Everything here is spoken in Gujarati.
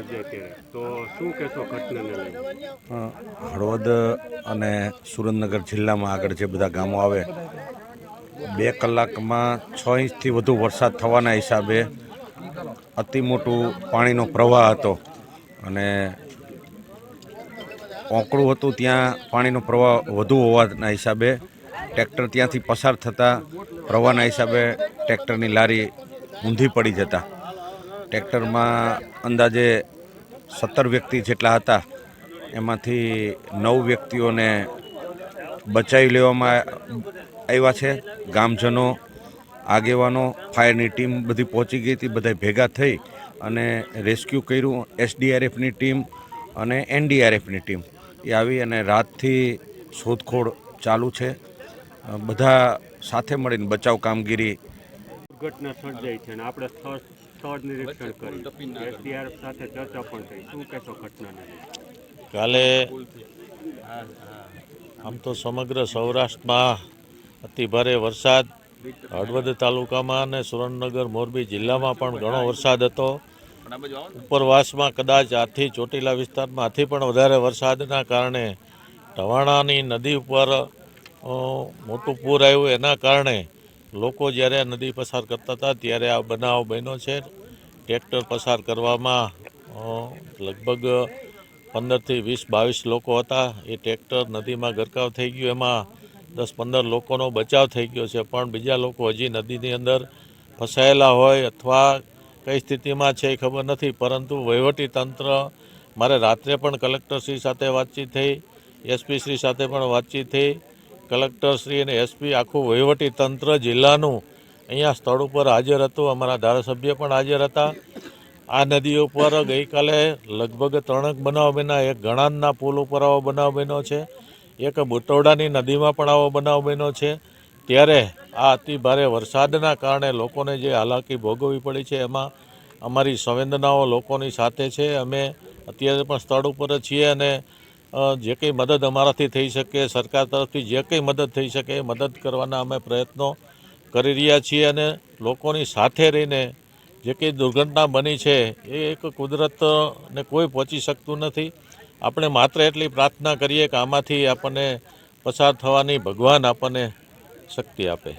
શું કહેશો ઘટનાને હળવદ અને સુરેન્દ્રનગર જિલ્લામાં આગળ જે બધા ગામો આવે, બે કલાકમાં છ ઇંચથી વધુ વરસાદ થવાના હિસાબે અતિ મોટું પાણીનો પ્રવાહ હતો અને ઓંકળું હતું ત્યાં પાણીનો પ્રવાહ વધુ હોવાના હિસાબે ટ્રેક્ટર ત્યાંથી પસાર થતાં પ્રવાહના હિસાબે ટ્રેક્ટરની લારી ઊંધી પડી જતા. ટ્રેક્ટરમાં અંદાજે સત્તર વ્યક્તિ જેટલા હતા, એમાંથી નવ વ્યક્તિઓને બચાવી લેવામાં આવ્યા છે. ગામજનો, આગેવાનો, ફાયરની ટીમ બધી પહોંચી ગઈ હતી બધા ભેગા થઈ અને રેસ્ક્યુ કર્યું. એસડીઆરએફની ટીમ અને એનડીઆરએફની ટીમ એ આવી અને રાતથી શોધખોળ ચાલુ છે. બધા સાથે મળીને બચાવ કામગીરી દુર્ઘટના સર્જાઈ છે અને આપણે સ્થળ સ્થળ નિરીક્ષણ કર્યું એસડીઆરએફ સાથે ચર્ચા પણ થઈ. શું કહેશો ઘટનાને કાલે આમ તો સમગ્ર સૌરાષ્ટ્રમાં અતિ ભારે વરસાદ. હળવદ તાલુકામાં અને સુરેન્દ્રનગર મોરબી જિલ્લામાં પણ ઘણો વરસાદ હતો. ઉપરવાસમાં કદાચ આથી ચોટીલા વિસ્તારમાં આથી પણ વધારે વરસાદના કારણે ઢવાણાની નદી ઉપર મોટું પૂર આવ્યું. એના કારણે લોકો જ્યારે આ નદી પસાર કરતા હતા, ત્યારે આ બનાવ બન્યો છે. ટ્રેક્ટર પસાર કરવામાં લગભગ પંદરથી વીસ બાવીસ લોકો હતા. એ ટ્રેક્ટર નદીમાં ગરકાવ થઈ ગયું. એમાં દસ પંદર લોકોનો બચાવ થઈ ગયો છે. પણ બીજા લોકો હજી નદીની અંદર ફસાયેલા હોય અથવા કઈ સ્થિતિમાં છે એ ખબર નથી. પરંતુ વહીવટી તંત્ર મારે રાત્રે પણ કલેક્ટરશ્રી સાથે વાતચીત થઈ એસપી શ્રી સાથે પણ વાતચીત થઈ. કલેક્ટરશ્રી અને એસપી આખું વહીવટી તંત્ર જિલ્લાનું અહીંયા સ્થળ ઉપર હાજર હતું. અમારા ધારાસભ્ય પણ હાજર હતા. આ નદી ઉપર ગઈકાલે લગભગ ત્રણેક બનાવ બન્યા. એક ગણાનના પુલ ઉપર આવો બનાવ બન્યો છે. એક બુટોડાની નદીમાં પણ આવો બનાવ બન્યો છે. ત્યારે આ અતિ ભારે વરસાદના કારણે લોકોને જે હાલાકી ભોગવવી પડી છે, એમાં અમારી સંવેદનાઓ લોકોની સાથે છે. અમે અત્યારે પણ સ્થળ ઉપર છીએ અને જે કંઈ મદદ અમારાથી થઈ શકે, સરકાર તરફથી જે કંઈ મદદ થઈ શકે એ મદદ કરવાના અમે પ્રયત્નો કરી રહ્યા છીએ અને લોકોની સાથે રહીને જે કંઈ દુર્ઘટના બની છે, એ એક કુદરતને કોઈ પહોંચી શકતું નથી. આપણે માત્ર એટલી પ્રાર્થના કરીએ કે આમાંથી આપણને પસાર થવાની ભગવાન આપણને શક્તિ આપે.